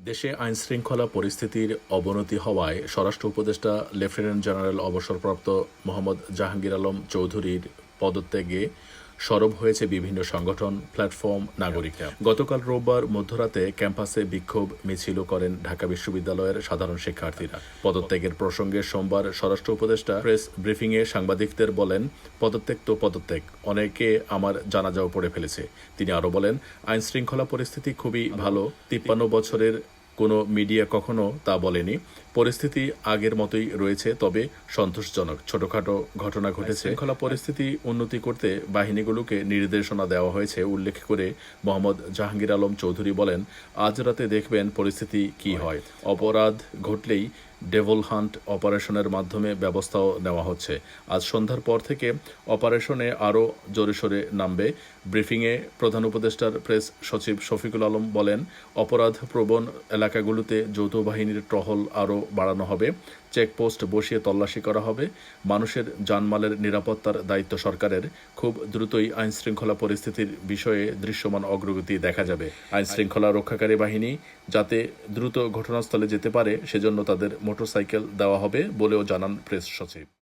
দেশে আইন শৃঙ্খলা পরিস্থিতির অবনতি হওয়ায় স্বরাষ্ট্র উপদেষ্টা লেফটেন্যান্ট জেনারেল অবসরপ্রাপ্ত মোহাম্মদ জাহাঙ্গীর আলম চৌধুরীর পদত্যাগে সরব হয়েছে বিভিন্ন সংগঠন প্ল্যাটফর্ম নাগরিকরা। গতকাল রোববার মধ্যরাতে ক্যাম্পাসে বিক্ষোভ মিছিল করেন ঢাকা বিশ্ববিদ্যালয়ের সাধারণ শিক্ষার্থীরা। পদত্যাগের প্রসঙ্গে সোমবার স্বরাষ্ট্র উপদেষ্টা প্রেস ব্রিফিংয়ে সাংবাদিকদের বলেন, পদত্যাগ তো পদত্যাগ, অনেকে আমার জানাজাও পড়ে ফেলেছে। তিনি আরও বলেন আইন শৃঙ্খলা পরিস্থিতি খুবই ভালো, তিপ্পান্ন বছরের কোনো মিডিয়া কখনো তা বলেনি। পরিস্থিতি আগের মতোই রয়েছে, তবে সন্তোষজনক। ছোটখাটো ঘটনা ঘটেছে। শৃঙ্খলা পরিস্থিতি উন্নতি করতে বাহিনীগুলোকে নির্দেশনা দেওয়া হয়েছে, উল্লেখ করে মোহাম্মদ জাহাঙ্গীর আলম চৌধুরী বলেন, আজ রাতে দেখবেন পরিস্থিতি কি হয়। অপরাধ ঘটলেই ডেভল হান্ট অপারেশনের মাধ্যমে ব্যবস্থাও নেওয়া হচ্ছে। আজ সন্ধ্যার পর থেকে অপারেশনে আরও জোরে সোরে নামবে। ব্রিফিংয়ে প্রধান উপদেষ্টার প্রেস সচিব শফিকুল আলম বলেন, অপরাধ প্রবণ এলাকাগুলোতে যৌথ বাহিনীর টহল আরও বাড়ানো হবে, চেকপোস্ট বসিয়ে তল্লাশি করা হবে, মানুষের জানমালের নিরাপত্তার দায়িত্ব সরকারের, খুব দ্রুতই আইনশৃঙ্খলা পরিস্থিতির বিষয়ে দৃশ্যমান অগ্রগতি দেখা যাবে। আইনশৃঙ্খলা রক্ষাকারী বাহিনী যাতে দ্রুত ঘটনাস্থলে যেতে পারে, সেজন্য তাদের মোটরসাইকেল দেওয়া হবে বলেও জানান প্রেস সচিব।